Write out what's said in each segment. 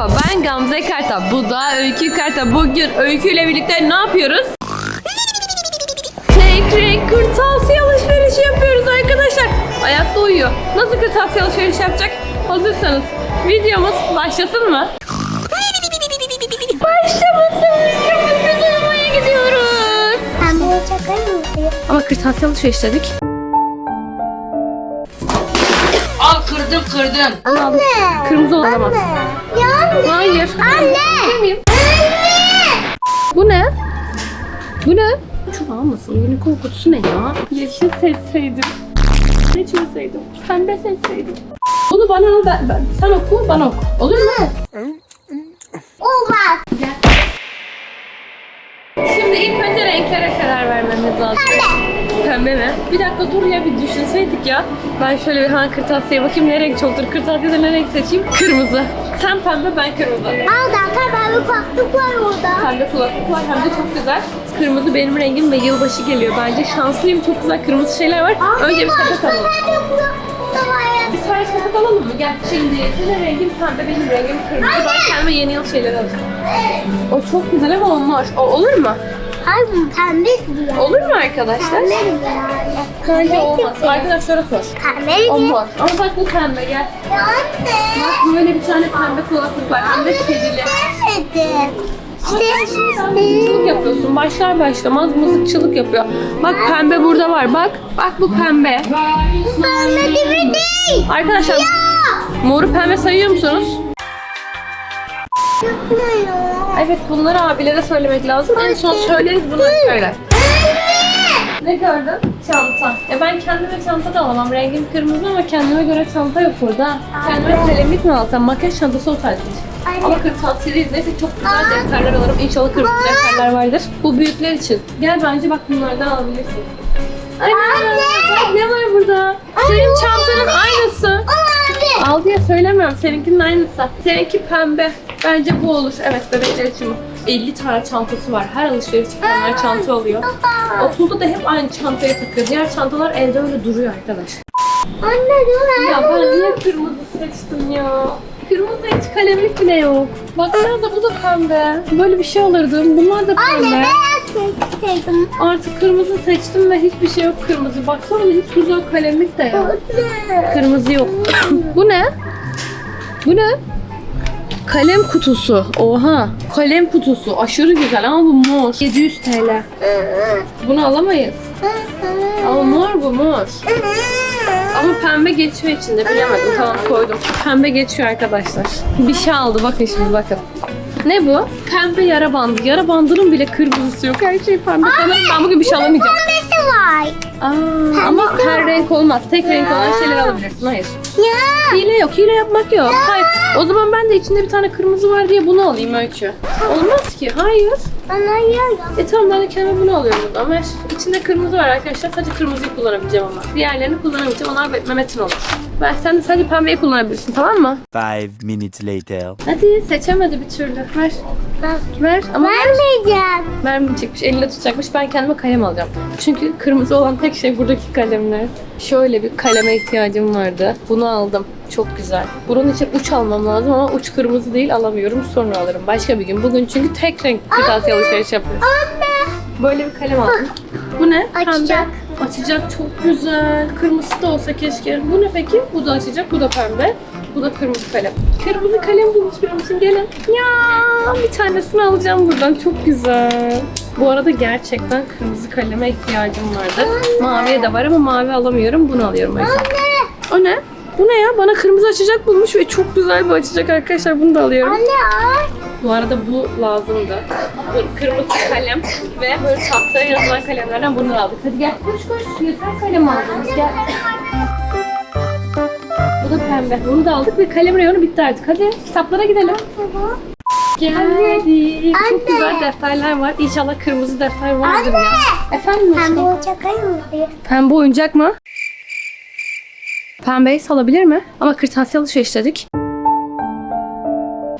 Merhaba ben Gamze Karta. Bu da Öykü Karta. Bugün Öykü ile birlikte ne yapıyoruz? Tek renk kırtasiye alışverişi yapıyoruz arkadaşlar. Ayakta uyuyor. Nasıl kırtasiye alışverişi yapacak? Hazırsanız videomuz başlasın mı? Başlamasın. Videomuz biz gidiyoruz. Ama kırtasiye alışveriş dedik. Kırdım kırdım. Anne. Kırmızı olamaz. Ya anne. Hayır. Anne. Miyim? Bu ne? Bu ne? Çok almasın. Unicorn kutusu ne ya? Yeşil seçseydim. Ne çizseydim? Pembe seçseydim. Bunu bana al, ben, ben- sen oku, bana oku. Olur mu? Olmaz. Şimdi ilk önce renklere karar vermemiz lazım. Pembe. Pembe mi? Bir dakika dur ya bir düşünseydik ya. Ben şöyle bir hemen kırtasiye bakayım ne renk çoktur. Kırtasiyede ne renk seçeyim? Kırmızı. Sen pembe ben kırmızı. Aa zaten bir kulaklık var orada. Pembe kulaklık var hem de çok güzel. Kırmızı benim rengim ve yılbaşı geliyor. Bence şanslıyım. Çok güzel kırmızı şeyler var. Önce bir sepet alalım. Bir tane sepet alalım mı? Gel. Şimdi senin rengin pembe, benim rengim kırmızı. Ben kendime yeni yıl şeyleri alacağım. O çok güzel ama o mor. O olur mu? Hayır bu pembe ya. Olur mu arkadaşlar? Pembe yani. Bence olmaz. Arkadaşlara sor. Pembe O gibi. mor. Ama bak bu pembe gel. Ya anne. Bak böyle bir tane pembe kulaklık var. Hem de kedili. Sevmedim. Mızıkçılık yapıyorsun. Başlar başlamaz mızıkçılık yapıyor. Bak pembe burada var. Bak. Bak bu pembe. Pembe gibi değil. Arkadaşlar moru pembe sayıyor musunuz? Yapmıyor. Evet bunları abilere söylemek lazım. En son söyleriz bunları söyler. Ne gördün? Çanta. Ya ben kendime çanta da alamam. Rengim kırmızı ama kendime göre çanta yok burada. Kendime kalemlik mi alsam? Makyaj çantası o tarz bir şey. Anne. Ama kırtasiyedeyiz. Neyse çok güzel defterler alırım. İnşallah kırmızı defterler vardır. Bu büyükler için. Gel bence bak bunlardan alabilirsin. Anne. Bak ne var burada? Senin çantanın aynısı. Abi. Al diye söylemiyorum. Seninkinin aynısı. Seninki pembe. Bence bu olur. Evet bebekler için bu. 50 tane çantası var. Her alışveriş çıkanlar çanta alıyor. Okulda da hep aynı çantaya takıyor. Diğer çantalar evde öyle duruyor arkadaş. Anne dur. Ya ben niye kırmızı seçtim ya? Kırmızı hiç kalemlik bile yok. Baksana da bu da pembe. Böyle bir şey alırdım. Bunlar da Anne pembe. beyaz seçtim. Artık kırmızı seçtim ve hiçbir şey yok kırmızı. Baksana hiç güzel kalemlik de yok. Anne. Kırmızı yok. Bu ne? Bu ne? Kalem kutusu. Oha. Kalem kutusu. Aşırı güzel ama bu mor. 700 TL. Bunu alamayız. Ama mor bu mor. Ama pembe geçiyor içinde. Bilemedim. Tamam koydum. Pembe geçiyor arkadaşlar. Bir şey aldı. Bakın şimdi bakın. Ne bu? Pembe yara bandı. Yara bandının bile kırmızısı yok. Her şey pembe. Sanırım ben bugün bir şey alamayacağım. Pembesi var. Aa, ama her renk olmaz. Tek renk olan şeyler alabilirsin. Hayır. Ya. Hile yok, hile yapmak yok. Hayır. O zaman ben de içinde bir tane kırmızı var diye bunu alayım Öykü. Olmaz ki. Hayır. Bana yiyorum. E tamam ben de kendime bunu alıyorum burada. Ama içinde kırmızı var arkadaşlar. Sadece kırmızıyı kullanabileceğim ama. Diğerlerini kullanamayacağım. Onlar Mehmet'in olur. Ben sen de sadece pembeyi kullanabilirsin tamam mı? Five minutes later. Hadi seçemedi bir türlü. Ver. Ver. Ama ver. Vermeyeceğim. Vermeyecekmiş. Elinde tutacakmış. Ben kendime kalem alacağım. Çünkü kırmızı olan tek şey buradaki kalemler. Şöyle bir kaleme ihtiyacım vardı. Bunu aldım. Çok güzel. Bunun için uç almam lazım ama uç kırmızı değil alamıyorum. Sonra alırım. Başka bir gün. Bugün çünkü tek renk kırtasiye alışveriş yapıyoruz. Böyle bir kalem aldım. Bu ne? Açacak. Pembe. Açacak çok güzel. Kırmızı da olsa keşke. Bu ne peki? Bu da açacak. Bu da pembe. Bu da kırmızı kalem. Kırmızı kalem bulmuş için. Gelin. Ya bir tanesini alacağım buradan. Çok güzel. Bu arada gerçekten kırmızı kaleme ihtiyacım vardı. Maviye de var ama mavi alamıyorum. Bunu alıyorum o yüzden. O ne? Bu ne ya? Bana kırmızı açacak bulmuş ve çok güzel bir açacak arkadaşlar. Bunu da alıyorum. Anne al. Bu arada bu lazımdı. Kırmızı kalem ve böyle tahtaya yazılan kalemlerden bunu aldık. Hadi gel koş koş. Yeter kalem aldınız gel. Bu da pembe. Bunu da aldık ve kalem reyonu bitti artık. Hadi kitaplara gidelim. Geldik. Çok Anne. güzel defterler var. İnşallah kırmızı defter vardır ya. Efendim aşkım? bunu çakayım mı? Pembe oyuncak mı? Pembeyi salabilir mi? Ama kırtasiye alışveriş dedik.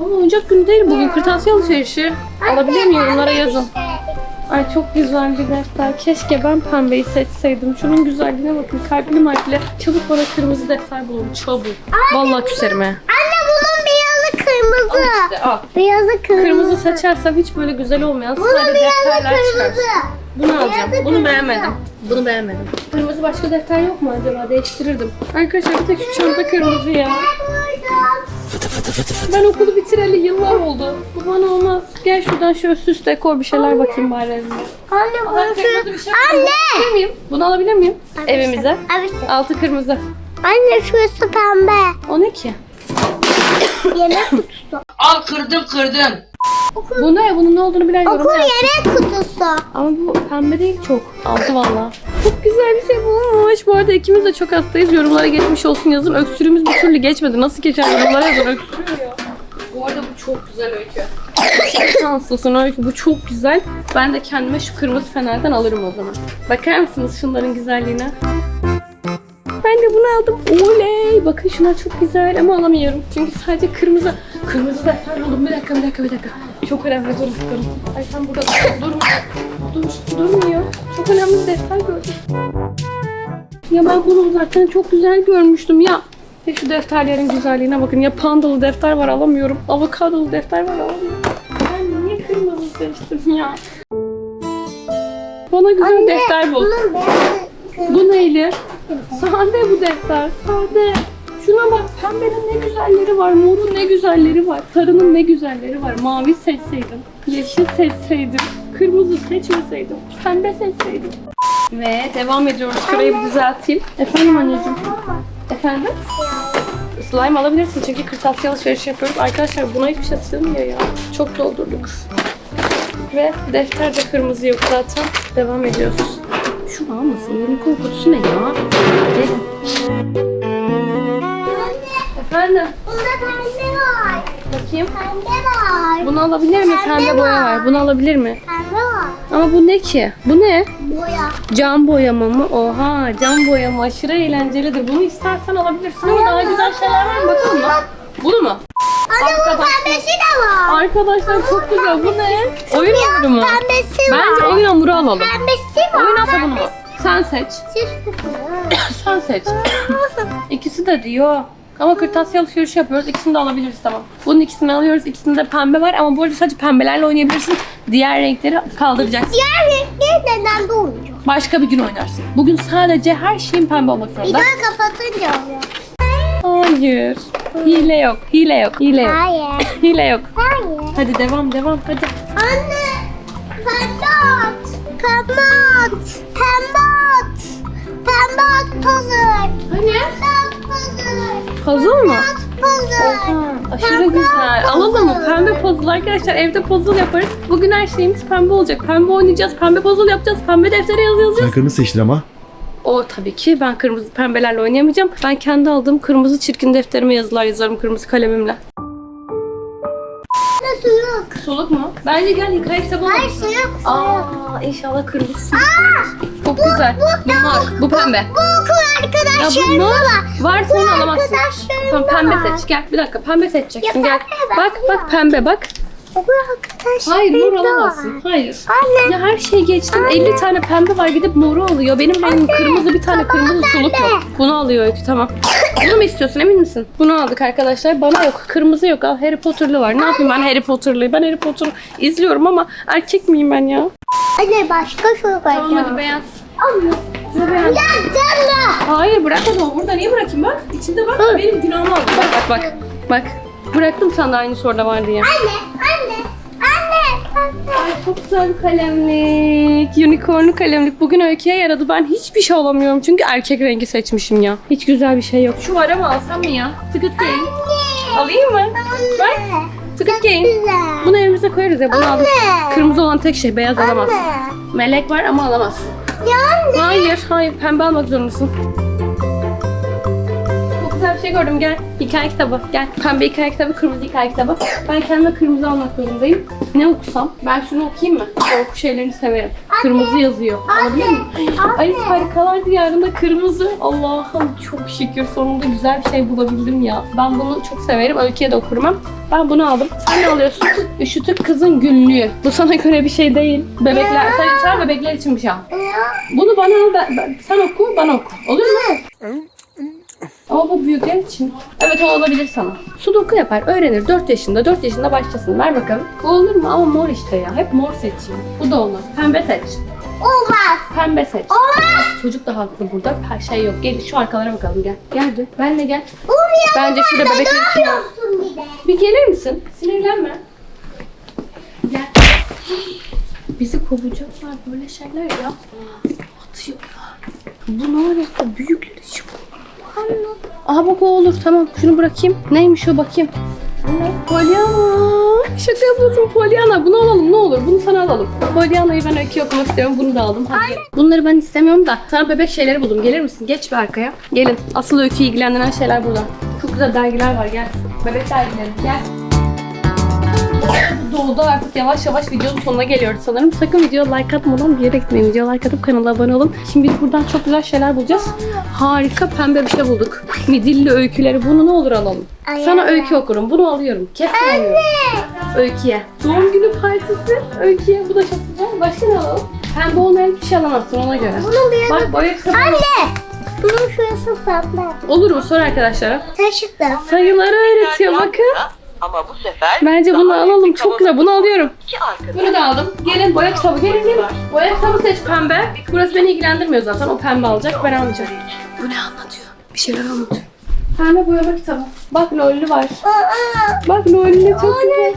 Ama oyuncak günü değil bugün kırtasiye alışverişi. Alabilir miyim? Yorumlara yazın. Ay çok güzel bir defter. Keşke ben pembeyi seçseydim. Şunun güzelliğine bakın. Kalpli markli. Çabuk bana kırmızı defter bulun. Çabuk. Vallahi küserim he. Anne bunun beyazı kırmızı. al. Beyazı kırmızı. Kırmızı seçersem hiç böyle güzel olmayan Bunu sade beyazı defterler çıkar. kırmızı. Bunu alacağım. Beyazı Bunu kırmızı. beğenmedim. Bunu beğenmedim. Kırmızı başka defter yok mu acaba? Değiştirirdim. Arkadaşlar bir tek şu çanta kırmızı ya. Ben okulu bitireli yıllar oldu. Bu bana olmaz. Gel şuradan şöyle süs dekor bir şeyler bakayım bari evime. Anne kırmızı bir şey Anne. alabilir miyim? Bunu alabilir miyim? Evimize. Evet. Altı kırmızı. Anne şurası pembe. O ne ki? Yemek kutusu. Al kırdım kırdım. Bu ne? Bunun ne olduğunu bilen Okul yorumlar. yemek kutusu. Ama bu pembe değil çok. Altı valla. Çok güzel bir şey bulmuş. Bu arada ikimiz de çok hastayız. Yorumlara geçmiş olsun yazın. Öksürüğümüz bir türlü geçmedi. Nasıl geçer yorumlara yazın. Öksürüyor. Bu arada bu çok güzel öykü. Çok şanslısın öykü. Bu çok güzel. Ben de kendime şu kırmızı fenerden alırım o zaman. Bakar mısınız şunların güzelliğine? Ben de bunu aldım. Oley! Bakın şunlar çok güzel ama alamıyorum. Çünkü sadece kırmızı. Kırmızı defter buldum. Bir dakika, bir dakika, bir dakika. Çok önemli. Dur, dur. Ay sen burada dur. Dur, durmuyor. Çok önemli bir defter gördüm. Ya ben bunu zaten çok güzel görmüştüm ya. Ve şu defterlerin güzelliğine bakın. Ya pandalı defter var alamıyorum. Avokadolu defter var alamıyorum. Ben niye kırmızı seçtim ya? Bana güzel defter bul. Bu neyli? Sade bu defter. Sade. Şuna bak pembenin ne güzelleri var, morun ne güzelleri var, sarının ne güzelleri var. Mavi seçseydim, yeşil seçseydim, kırmızı seçmeseydim, pembe seçseydim. Ve devam ediyoruz. Şurayı bir düzelteyim. Efendim anneciğim. Efendim? Slime alabilirsin çünkü kırtasiye alışveriş yapıyoruz. Arkadaşlar buna hiçbir şey sığmıyor ya. Çok doldurduk. Ve defter de kırmızı yok zaten. Devam ediyoruz. Şunu almasın. Unicorn kutusu ne ya? Ne? Efendim? Bunda pembe var. Bakayım. Pembe var. Bunu alabilir mi? Pembe Pembe boya var. var. Bunu alabilir mi? Pembe var. Ama bu ne ki? Bu ne? Boya. Cam boyama mı? Oha cam boyama aşırı eğlencelidir. Bunu istersen alabilirsin ama daha güzel şeyler var mı? Bakalım mı? Bunu mu? Anne bunun pembesi de var. Arkadaşlar çok güzel. Bu ne? Oyun hamuru mu? Pembesi var. Bence oyun hamuru alalım. Pembesi var. Oyun hamuru mu? Sen seç. Sen seç. İkisi de diyor. Ama kırtasiye alışveriş yapıyoruz. İkisini de alabiliriz tamam. Bunun ikisini alıyoruz. İkisinde pembe var ama bu arada sadece pembelerle oynayabilirsin. Diğer renkleri kaldıracaksın. Diğer renkler neden de olmuyor? Başka bir gün oynarsın. Bugün sadece her şeyin pembe olmak zorunda. Videoyu kapatınca oluyor. Hayır. Hile yok. Hile yok. Hile yok. Hayır. Hile yok. Hayır. Hadi devam devam hadi. Anne. Pembe at. Pembe at. Pembe at. Pembe at puzzle. Hani? Puzzle. Mı? At puzzle. Ha, aşırı güzel. Alalım mı? Pembe puzzle arkadaşlar. Evde puzzle yaparız. Bugün her şeyimiz pembe olacak. Pembe oynayacağız. Pembe puzzle yapacağız. Pembe deftere yazı yazacağız. Sen kırmızı seçtin ama. O tabii ki ben kırmızı pembelerle oynayamayacağım. Ben kendi aldığım kırmızı çirkin defterime yazılar yazarım kırmızı kalemimle. Yok. Soluk mu? Bence gel hikaye kitabı Hayır alalım. Su yok. Aa inşallah kırmızı. Çok güzel. Bu mor. Bu pembe. Bu okul Ya arkadaşlarım bu mor. var. Varsa onu alamazsın. Tamam pembe var. seç. Gel bir dakika pembe seçeceksin. Ya Gel. pembe Bak bak pembe bak. Okul arkadaşlarım Hayır mor da alamazsın. var. Hayır. Anne. Ya her şeyi geçtim. 50 tane pembe var gidip moru alıyor. Benim rengim kırmızı bir tane kırmızı soluk yok. Bunu alıyor Öykü tamam. Bunu mu istiyorsun emin misin? Bunu aldık arkadaşlar. Bana yok. Kırmızı yok. Al Harry Potter'lı var. Ne yapayım ben Harry Potter'lıyı? Ben Harry Potter'ı izliyorum ama erkek miyim ben ya? Anne başka yok. Tamam hadi. Şunu beğen. Ya canlı. Hayır bırakma o burada niye bırakayım bak. İçinde bak benim günahımı aldı. Bak bak bak. Bak. Bıraktım sana aynı soruda var diye. Anne. Anne. Anne. Anne. Ay çok güzel bir kalemlik. Unicornlu kalemlik. Bugün öyküye yaradı. Ben hiçbir şey alamıyorum. Çünkü erkek rengi seçmişim ya. Hiç güzel bir şey yok. Şu var ama alsam mı ya? Ticket Game. Alayım mı? Bak. Ticket Game. Güzel. Bunu evimize koyarız ya. Bunu aldık. Anne. Kırmızı olan tek şey. Beyaz. Anne. Melek var ama alamazsın. Ya anne. Hayır, hayır. Pembe almak zorundasın. Güzel bir şey gördüm. Gel. Hikaye kitabı. Gel. Pembe hikaye kitabı, kırmızı hikaye kitabı. Ben kendime kırmızı almak zorundayım. Ne okusam? Ben şunu okuyayım mı? Korku şeylerini severim. Kırmızı yazıyor. Alabilir miyim? Anne. Alice Harikalar Diyarı'nda kırmızı. Allah'ım çok şükür sonunda güzel bir şey bulabildim ya. Ben bunu çok severim. Öyküye de okurum. Ben bunu aldım. Sen ne alıyorsun? Üşütük kızın günlüğü. Bu sana göre bir şey değil. Bebekler, sen, sen bebekler için bir şey al. Bunu bana al, ben, ben- sen oku, bana oku. Olur mu? Ama bu büyükler için. Evet o olabilir sana. Sudoku yapar, öğrenir. 4 yaşında, 4 yaşında başlasın. Ver bakalım. Bu olur mu? Ama mor işte ya. Hep mor seçiyor. Bu da olmaz. Pembe seç. Olmaz. Pembe seç. Olmaz. Çocuk da haklı burada. Her şey yok. Gel şu arkalara bakalım gel. Gel bir. Benle gel. Buraya Bence şurada ne bebekler için yapıyorsun bir de? Bir gelir misin? Sinirlenme. Gel. Bizi kovacaklar böyle şeyler ya. Atıyorlar. Bu ne alaka? Büyükler için. Aha bak o olur tamam. Şunu bırakayım. Neymiş o bakayım. Polyana. Şaka yapıyorsun Polyana. Bunu alalım ne olur. Bunu sana alalım. Polyana'yı ben öykü okumak istiyorum. Bunu da aldım. Hadi. Bunları ben istemiyorum da. Sana bebek şeyleri buldum. Gelir misin? Geç bir arkaya. Gelin. Asıl öyküyü ilgilendiren şeyler burada. Çok güzel dergiler var. Gel. Bebek dergileri. Gel. Doldu artık yavaş yavaş videonun sonuna geliyoruz sanırım. Sakın video like atmadan bir yere gitmeyin. Video like atıp kanala abone olun. Şimdi biz buradan çok güzel şeyler bulacağız. Harika pembe bir şey bulduk. Midilli öyküleri. Bunu ne olur alalım. Ay, Sana öykü okurum. Bunu alıyorum. Kesin alıyorum. Öyküye. Doğum günü partisi. Öyküye. Bu da çok güzel. Başka ne alalım? Pembe olmayan bir şey alamazsın ona göre. Bunun bir Bak boya kitabı. Anne. Bunun şurası pembe. Olur mu? Sor arkadaşlara. Taşıklı. Sayıları öğretiyor bakın. Ama bu sefer Bence bunu alalım. Çok güzel. Bunu alıyorum. iki arkadaş Bunu da aldım. Gelin boya kitabı. Gelin gelin. Boya kitabı seç pembe. Burası beni ilgilendirmiyor zaten. O pembe alacak. Ben almayacağım. Bu ne anlatıyor? Bir şeyler anlatıyor. Pembe boyama kitabı. Bak lollü var. Bak lollü çok güzel.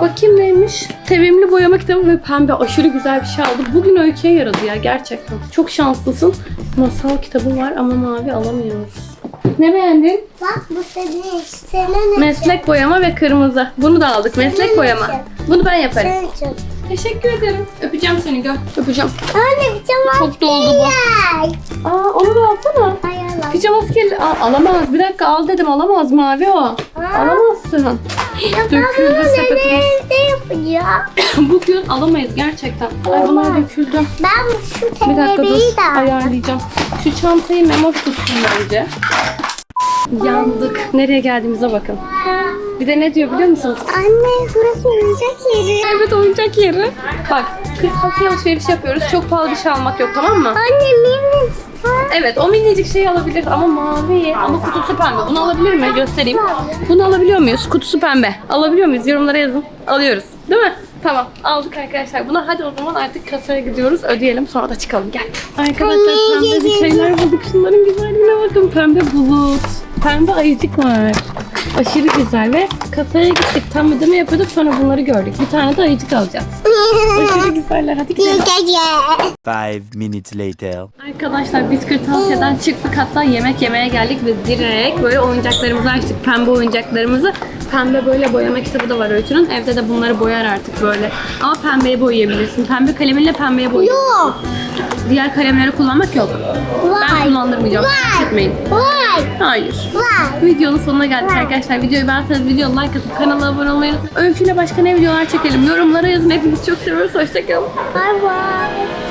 Bakayım neymiş? Sevimli boyama kitabı ve pembe aşırı güzel bir şey aldı. Bugün öyküye yaradı ya gerçekten. Çok şanslısın. Masal kitabı var ama mavi alamıyoruz. Ne beğendin? Bak bu senin senin Meslek boyama ve kırmızı. Bunu da aldık. Meslek boyama. Bunu ben yaparım. Senin için. Teşekkür ederim. Öpeceğim seni gör. Öpeceğim. Anne cam Çok doldu bu. Ay. Aa onu da alsana. Hayal. Pijama maskeli. Aa, alamaz. Bir dakika al dedim. Alamaz mavi o. Alamazsın. Döküldü sepetimiz. Bugün alamayız gerçekten. Ay bunlar döküldü. Ben şu Bir dakika dur. Ayarlayacağım. Şu çantayı memo tutsun bence. Yandık. Nereye geldiğimize bakın. Bir de ne diyor biliyor musunuz? Anne burası oyuncak yeri. Evet oyuncak yeri. Bak kırtasiye alışveriş yapıyoruz. Çok pahalı bir şey almak yok tamam mı? Anne minik. Evet o minicik şeyi alabilir ama mavi ama kutusu pembe. Bunu alabilir mi? Göstereyim. Bunu alabiliyor muyuz? Kutusu pembe. Alabiliyor muyuz? Yorumlara yazın. Alıyoruz. Değil mi? Tamam aldık arkadaşlar. Bunu hadi o zaman artık kasaya gidiyoruz. Ödeyelim sonra da çıkalım. Gel. Arkadaşlar pembe bir şeyler bulduk. Şunların güzelliğine bakın. Pembe bulut. Pembe ayıcık var. Aşırı güzel ve kasaya gittik. Tam ödeme yapıyorduk sonra bunları gördük. Bir tane de ayıcık alacağız. Aşırı güzeller. Hadi gidelim. Five minutes later. Arkadaşlar biz kırtasiyeden çıktık hatta yemek yemeye geldik ve direkt böyle oyuncaklarımızı açtık. Pembe oyuncaklarımızı. Pembe böyle boyama kitabı da var Öykü'nün. Evde de bunları boyar artık böyle. Ama pembeye boyayabilirsin. Pembe kaleminle pembeye boyayabilirsin. Yok. Diğer kalemleri kullanmak yok. Ben Vay. kullandırmayacağım. Vay. Merak etmeyin. Vay. Hayır. Vay. Videonun sonuna geldik arkadaşlar. Videoyu beğenseniz video like atıp kanala abone olmayı unutmayın. Öyküyle başka ne videolar çekelim? Yorumlara yazın. Hepinizi çok seviyoruz. Hoşçakalın. Bye bye.